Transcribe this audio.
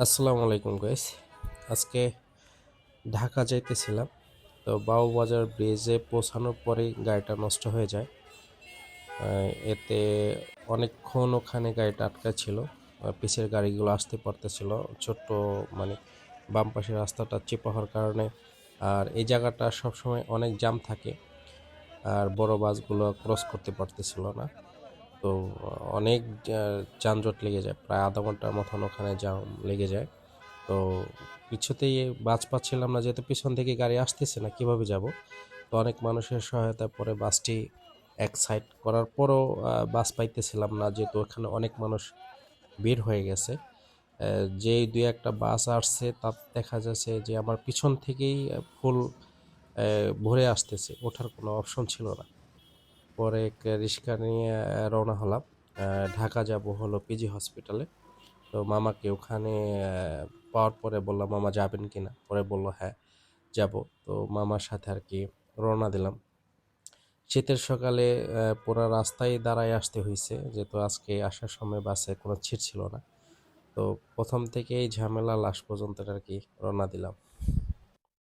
আসসালামু আলাইকুম গাইস আজকে ঢাকা যাইতেছিলাম, তো বাবুবাজার ব্রিজে পৌঁছানোর পরেই গাড়িটা নষ্ট হয়ে যায়। এতে অনেকক্ষণ ওখানে গাড়িটা আটকা ছিল পিছের গাড়িগুলো আসতে পারতেছিল, ছোট্ট মানে বাম পাশের রাস্তাটা চেপা হওয়ার কারণে। আর এই জায়গাটা সবসময় অনেক জ্যাম থাকে, আর বড় বাসগুলো ক্রস করতে পারতেছিল না। তো, অনেক যানজট লেগে যায়। প্রায় আধা ঘণ্টার মতন ওখানে জাম লেগে যায়। তো, কিছুতেই বাস পাচ্ছিলাম না যেহেতু পিছন থেকে গাড়ি আসতেছে না, কীভাবে যাব? তো অনেক মানুষের সহায়তায় পরে বাসটি এক সাইড করার পরও বাস পাইতেছিলাম না যেহেতু ওখানে অনেক মানুষ বের হয়ে গেছে। যেই দুই একটা বাস আসছে তার দেখা যাচ্ছে যে আমার পিছন থেকেই ফুল ভরে আসতেছে। ওঠার কোনো অপশন ছিল না। পরে রিক্সা নিয়ে রওনা হলাম। ঢাকা যাব হলো পিজি হসপিটালে তো মামাকে ওখানে পাওয়ার পরে বললাম, মামা যাবেন কি না পরে বলল হ্যাঁ যাব। তো মামার সাথে আর কি রওনা দিলাম। শীতের সকালে পুরো রাস্তায় দাঁড়ায় আসতে হয়েছে যেহেতু আজকে আসার সময় বাসে কোনো ছিট ছিল না। তো প্রথম থেকেই ঝামেলা লাস্ট পর্যন্ত আর কি রওনা দিলাম।